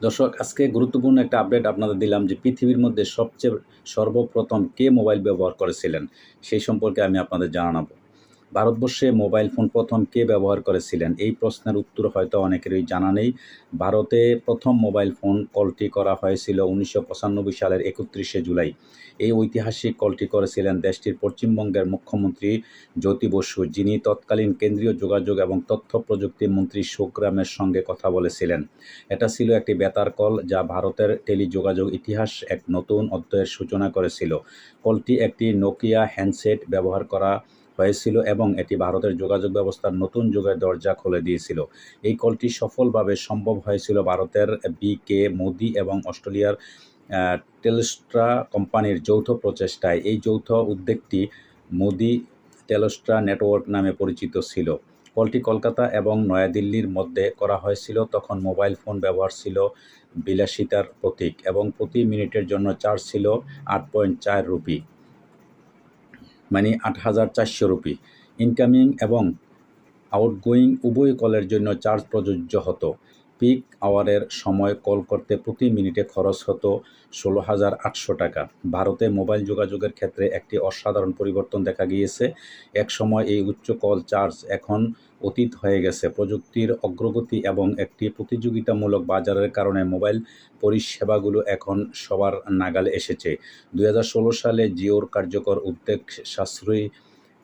দর্শক, আজকে গুরুত্বপূর্ণ একটা আপডেট আপনাদের দিলাম যে পৃথিবীর মধ্যে সবচেয়ে সর্বপ্রথম কে মোবাইল ব্যবহার করেছিলেন, সেই সম্পর্কে আমি আপনাদের জানাব। ভারতবর্ষে মোবাইল ফোন প্রথম কে ব্যবহার করেছিলেন? এই প্রশ্নের উত্তর হয়তো অনেকেরই জানা নেই। ভারতে প্রথম মোবাইল ফোন কলটি করা হয়েছিল উনিশশো পঁচানব্বই সালের একত্রিশে জুলাই। এই ঐতিহাসিক কলটি করেছিলেন দেশটির পশ্চিমবঙ্গের মুখ্যমন্ত্রী জ্যোতি বসু, যিনি তৎকালীন কেন্দ্রীয় যোগাযোগ এবং তথ্য প্রযুক্তি মন্ত্রী সুগ্রামের সঙ্গে কথা বলেছিলেন। এটা ছিল একটি বেতার কল যা ভারতের টেলিযোগাযোগ ইতিহাস এক নতুন অধ্যায়ের সূচনা করেছিল। কলটি একটি নোকিয়া হ্যান্ডসেট ব্যবহার করা হয়েছিল এবং এটি ভারতের যোগাযোগ ব্যবস্থার নতুন যুগের দরজা খুলে দিয়েছিল। এই কলটি সফলভাবে সম্ভব হয়েছিল ভারতের বিকে মোদি এবং অস্ট্রেলিয়ার টেলস্ট্রা কোম্পানির যৌথ প্রচেষ্টায়। এই যৌথ উদ্যোগটি মোদি টেলস্ট্রা নেটওয়ার্ক নামে পরিচিত ছিল। কলটি কলকাতা এবং নয়াদিল্লির মধ্যে করা হয়েছিল। তখন মোবাইল ফোন ব্যবহার ছিল বিলাসিতার প্রতীক এবং প্রতি মিনিটের জন্য চার্জ ছিল আট পয়েন্ট চার রুপি। মানে আট হাজার চারশো রুপি। ইনকামিং এবং আউটগোয়িং উভয় কলের জন্য চার্জ প্রযোজ্য হতো। পিক আওয়ারের সময় কল করতে প্রতি মিনিটে খরচ হতো ষোলো হাজার আটশো টাকা। ভারতে মোবাইল যোগাযোগের ক্ষেত্রে একটি অসাধারণ পরিবর্তন দেখা গিয়েছে। এক সময় এই উচ্চ কল চার্জ এখন অতীত হয়ে গেছে। প্রযুক্তির অগ্রগতি এবং একটি প্রতিযোগিতামূলক বাজারের কারণে মোবাইল পরিষেবাগুলো এখন সবার নাগালে এসেছে। দু হাজার ষোলো সালে জিওর কার্যকর উদ্যোগ সাশ্রয়ী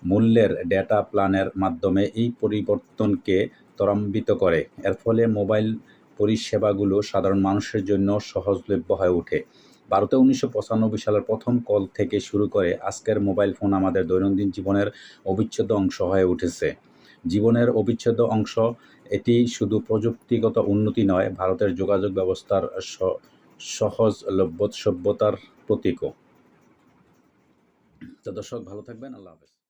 মূল্যের ডেটা প্ল্যানের মাধ্যমে এই পরিবর্তনকে ত্বরান্বিত করে। এর ফলে মোবাইল পরিষেবাগুলো সাধারণ মানুষের জন্য সহজলভ্য হয়ে ওঠে। ভারতে উনিশশো পঁচানব্বই সালের প্রথম কল থেকে শুরু করে আজকের মোবাইল ফোন আমাদের দৈনন্দিন জীবনের অবিচ্ছেদ্য অংশ হয়ে উঠেছে। জীবনের অবিচ্ছেদ্য অংশ এটি শুধু প্রযুক্তিগত উন্নতি নয়, ভারতের যোগাযোগ ব্যবস্থার সহজলভ্য সভ্যতার প্রতীকও। তো দর্শক, ভালো থাকবেন, আল্লাহ হাফেজ।